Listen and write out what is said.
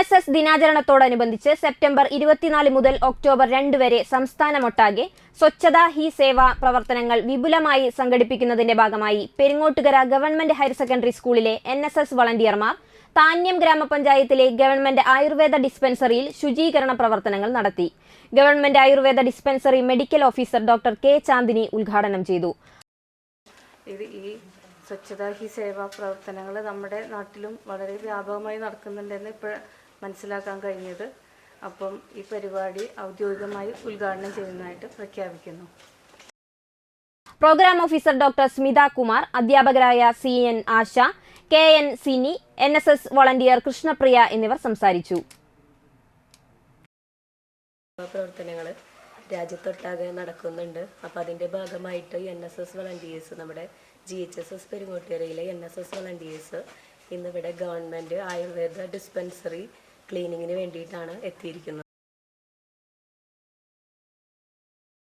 S S ദിനാചരണത്തോടനുബന്ധിച്ച് September ഇരുപത്തിനാല് മുതൽ October രണ്ട് വരെ സംസ്ഥാനമൊട്ടാകെ സ്വച്ഛതാ ഹി സേവ പ്രവർത്തനങ്ങൾ വിപുലമായി സംഘടിപ്പിക്കുന്നതിന്റെ ഭാഗമായി പെരിങ്ങോട്ടുകര ഗവൺമെന്റ് ഹയർ സെക്കൻഡറി സ്കൂളിലെ എൻ എസ് എസ് വളണ്ടിയർമാർ താന്യം ഗ്രാമപഞ്ചായത്തിലെ ഗവൺമെന്റ് ആയുർവേദ ഡിസ്പെൻസറിയിൽ ശുചീകരണ പ്രവർത്തനങ്ങൾ നടത്തി. Government Ayurveda dispensary medical officer doctor K Chandini ഉദ്ഘാടനം ചെയ്തു. സ്വച്ഛതാ ഹി സേവാ പ്രവർത്തനങ്ങൾ നമ്മുടെ നാട്ടിലും വളരെ വ്യാപകമായി നടക്കുന്നുണ്ടെന്ന് ഇപ്പോൾ മനസ്സിലാക്കാൻ കഴിഞ്ഞത്. അപ്പം ഈ പരിപാടി ഔദ്യോഗികമായി ഉദ്ഘാടനം ചെയ്യുന്നതായിട്ട് പ്രഖ്യാപിക്കുന്നു. Program officer doctor Smitha Kumar അധ്യാപകരായ C N Asha K N Sini N S S volunteer Krishnapriya എന്നിവർ സംസാരിച്ചു. പ്രവർത്തനങ്ങൾ രാജ്യത്തൊട്ടാകെ നടക്കുന്നുണ്ട്. അപ്പോൾ അതിന്റെ ഭാഗമായിട്ട് എൻ എസ് എസ് വളണ്ടിയേഴ്സ് നമ്മുടെ ജി എച്ച് എസ് എസ് പെരുങ്ങോട്ടുകരയിലെ എൻ എസ് എസ് വളണ്ടിയേഴ്സ് ഇന്നിവിടെ ഗവൺമെന്റ് ആയുർവേദ ഡിസ്പെൻസറി ക്ലീനിങ്ങിന് വേണ്ടിയിട്ടാണ് എത്തിയിരിക്കുന്നത്.